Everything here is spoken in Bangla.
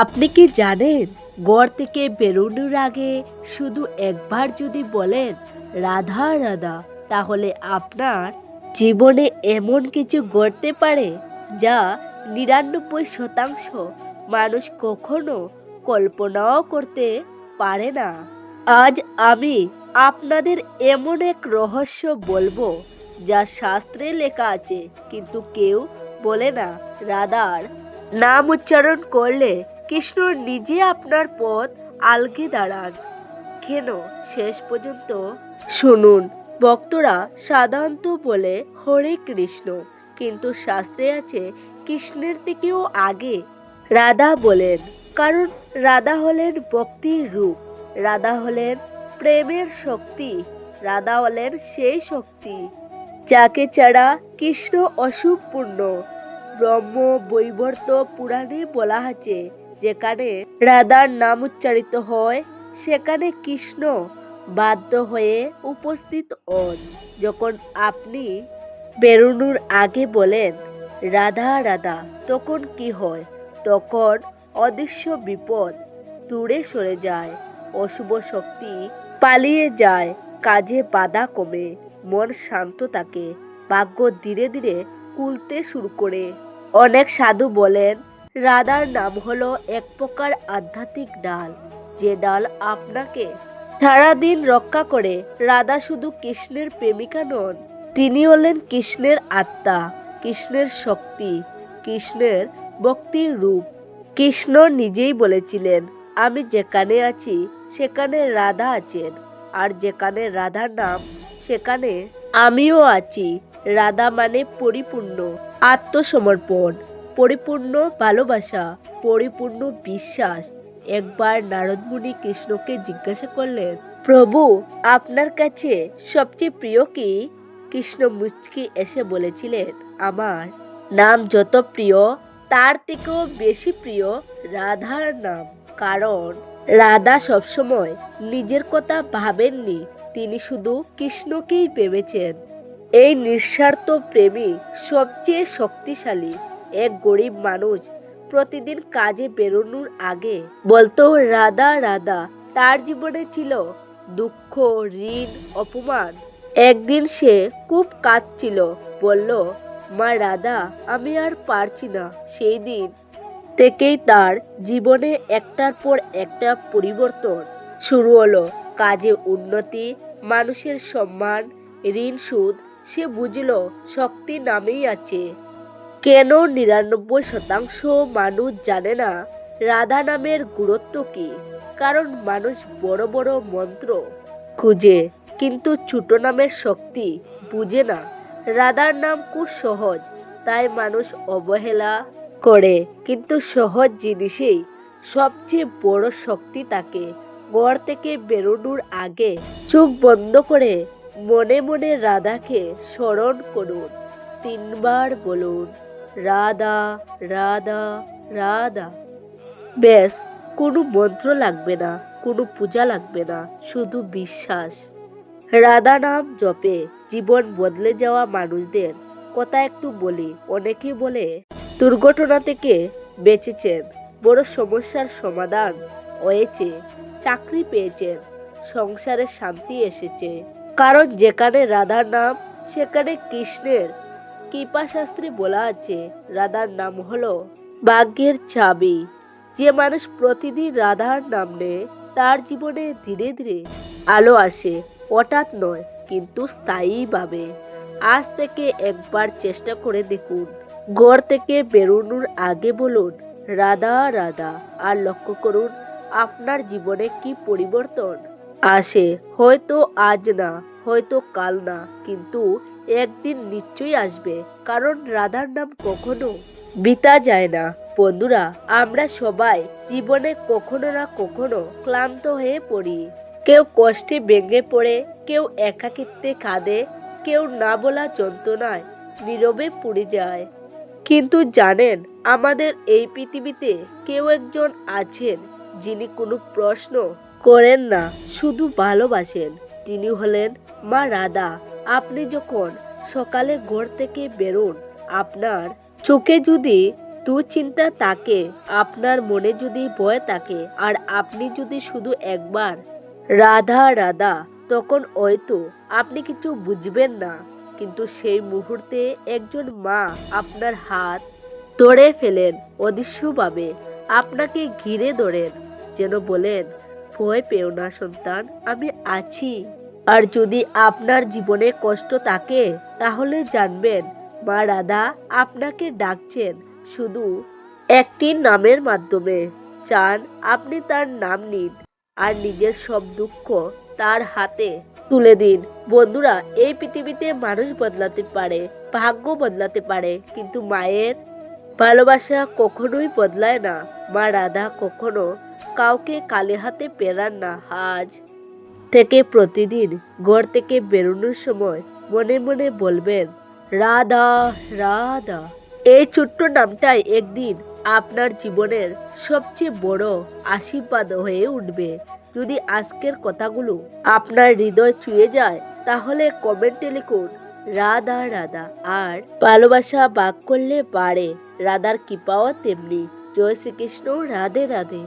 আপনি কি জানেন, গড় থেকে বেরোনোর আগে শুধু একবার যদি বলেন, রাধা রাধা, তাহলে আপনার জীবনে এমন কিছু ঘটতে পারে যা নিরানব্বই শতাংশ মানুষ কখনো কল্পনাও করতে পারে না। আজ আমি আপনাদের এমন এক রহস্য বলব, যা শাস্ত্রে লেখা আছে, কিন্তু কেউ বলে না। রাধার নাম উচ্চারণ করলে কৃষ্ণ নিজে আপনার পথ আলগে দাঁড়ান। কেন? শেষ পর্যন্ত শুনুন, ভক্তরা সাধারণত বলে, হরে কৃষ্ণ। কিন্তু শাস্ত্রে আছে, কৃষ্ণের থেকেও আগে। রাধা বলেন, কারণ রাধা হলেন ভক্তির রূপ। রাধা হলেন প্রেমের শক্তি। রাধা হলেন সেই শক্তি, যাকে ছাড়া কৃষ্ণ অসম্পূর্ণ। ব্রহ্ম বৈবর্ত পুরাণে বলা আছে যেখানে রাধার নাম উচ্চারিত হয়, সেখানে কৃষ্ণ বাধ্য হয়ে উপস্থিত হন। যখন আপনি বেরোনোর আগে বলেন, রাধা রাধা, তখন কি হয়? তখন অদৃশ্য বিপদ দূরে সরে যায়, অশুভ শক্তি পালিয়ে যায়, কাজে বাধা কমে, মন শান্ত থাকে, ভাগ্য ধীরে ধীরে কুলতে শুরু করে। অনেক সাধু বলেন রাধার নাম হলো এক প্রকার আধ্যাত্মিক ডাল। যে ডাল আপনাকে সারাদিন রক্ষা করে, রাধা শুধু কৃষ্ণের প্রেমিকা নন, তিনি হলেন কৃষ্ণের আত্মা, কৃষ্ণের শক্তি, কৃষ্ণের ভক্তির রূপ। কৃষ্ণ নিজেই বলেছিলেন, আমি যেখানে আছি, সেখানে রাধা আছেন। আর যেখানে রাধার নাম, সেখানে আমিও আছি। রাধা মানে পরিপূর্ণ, আত্মসমর্পণ। পরিপূর্ণ ভালোবাসা, পরিপূর্ণ বিশ্বাস। একবার নারদমুনি কৃষ্ণকে জিজ্ঞাসা করলেন, প্রভু, আপনার কাছে সবচেয়ে প্রিয় কি? কৃষ্ণ মুচকি এসে বলেছিলেন, আমার নাম যত প্রিয়, তার থেকেও বেশি প্রিয় রাধার নাম। কারণ রাধা সবসময় নিজের কথা ভাবেননি, তিনি শুধু কৃষ্ণকেই ভেবেছেন। এই নিঃস্বার্থ প্রেমী সবচেয়ে শক্তিশালী। এক গরিব মানুষ প্রতিদিন কাজে বেরোনোর আগে বলতো, রাধা রাধা, তার জীবনে ছিল দুঃখ, ঋণ, অপমান। একদিন সে খুব কাঁদছিল, বলল, মা রাধা, আমি আর পারছি না। সেই দিন থেকেই তার জীবনে একটার পর একটা পরিবর্তন শুরু হলো। কাজে উন্নতি, মানুষের সম্মান, ঋণ, সুদ, সে বুঝলো, শক্তি নামেই আছে। কেন নিরানব্বই শতাংশ মানুষ জানে না রাধা নামের গুরুত্ব কি? কারণ মানুষ বড় বড় মন্ত্র খুঁজে, কিন্তু ছোট নামের শক্তি বুঝে না। রাধার নাম খুব সহজ, তাই মানুষ অবহেলা করে, কিন্তু সহজ জিনিসেই সবচেয়ে বড় শক্তি তাকে। ঘর থেকে বেরোনোর আগে চোখ বন্ধ করে মনে মনে রাধাকে স্মরণ করুন, তিনবার বলুন। রাধা রাধা রাধা। ব্যাস, কোনো মন্ত্র লাগবে না, কোনো পূজা লাগবে না, শুধু বিশ্বাস। রাধা নাম জপে, জীবন বদলে যাওয়া মানুষদের। কথা একটু বলি, অনেকে বলে, দুর্ঘটনা থেকে বেঁচেছেন, বড় সমস্যার সমাধান হয়েছে, চাকরি পেয়েছেন, সংসারে শান্তি এসেছে। কারণ যেখানে রাধার নাম, সেখানে কৃষ্ণের কৃপা শাস্ত্রে বলা আছে, রাধার নাম হলো ভাগ্যের চাবি। যে মানুষ প্রতিদিন রাধার নাম নেয়, তার জীবনে ধীরে ধীরে আলো আসে, হঠাৎ নয়, কিন্তু স্থায়ীভাবে। আজ থেকে একবার চেষ্টা করে দেখুন। ঘর থেকে বেরোনোর আগে বলুন, রাধা রাধা, আর লক্ষ্য করুন, আপনার জীবনে কি পরিবর্তন আসে? হয়তো আজ না, হয়তো কাল না, কিন্তু একদিন নিশ্চয়ই আসবে, কারণ রাধার নাম কখনো বিতা যায় না। বন্ধুরা, আমরা সবাই জীবনে কখনো না কখনো ক্লান্ত হয়ে পড়ি। কেউ কষ্টে ভেঙে পড়ে, কেউ একাকিত্বে কাঁদে, কেউ না বলা যন্ত্রণায় নীরবে পুড়ে যায়। কিন্তু জানেন, আমাদের এই পৃথিবীতে কেউ একজন আছেন যিনি কোনো প্রশ্ন করেন না, শুধু ভালোবাসেন। তিনি হলেন মা রাধা। আপনি যখন সকালে ঘর থেকে বেরোন, আপনার চোখে যদি দুশ্চিন্তা তাকে আপনার মনে যদি ভয় থাকে, আর আপনি যদি শুধু একবার রাধা রাধা, তখন হয়তো আপনি কিছু বুঝবেন না। কিন্তু সেই মুহূর্তে একজন মা আপনার হাত ধরে ফেলেন, অদৃশ্যভাবে আপনাকে ঘিরে ধরেন, যেন বলেন, ভয় পেও না সন্তান, আমি আছি। আর যদি আপনার জীবনে কষ্ট থাকে, তাহলে জানবেন, মা রাধা আপনাকে ডাকছেন শুধু একটি নামের মাধ্যমে। চান আপনি তার নাম নিন আর নিজের সব দুঃখ তার হাতে তুলে দিন। বন্ধুরা, এই পৃথিবীতে মানুষ বদলাতে পারে, ভাগ্য বদলাতে পারে, কিন্তু মায়ের ভালোবাসা কখনোই বদলায় না। মা রাধা কখনো কাউকে কালে হাতে পেরান না। আজ থেকে প্রতিদিন ঘর থেকে বেরোনোর সময় মনে মনে বলবেন, রাধা রাধা। এই ছোট্ট নামটাই একদিন আপনার জীবনের সবচেয়ে বড় আশীর্বাদ হয়ে উঠবে। যদি আজকের কথাগুলো আপনার হৃদয় ছুঁয়ে যায়, তাহলে কমেন্টে লিখুন, রাধা রাধা। আর ভালোবাসা বাক করলে বাড়ে, রাধার কৃপাও তেমনি। জয় শ্রীকৃষ্ণ, রাধে রাধে।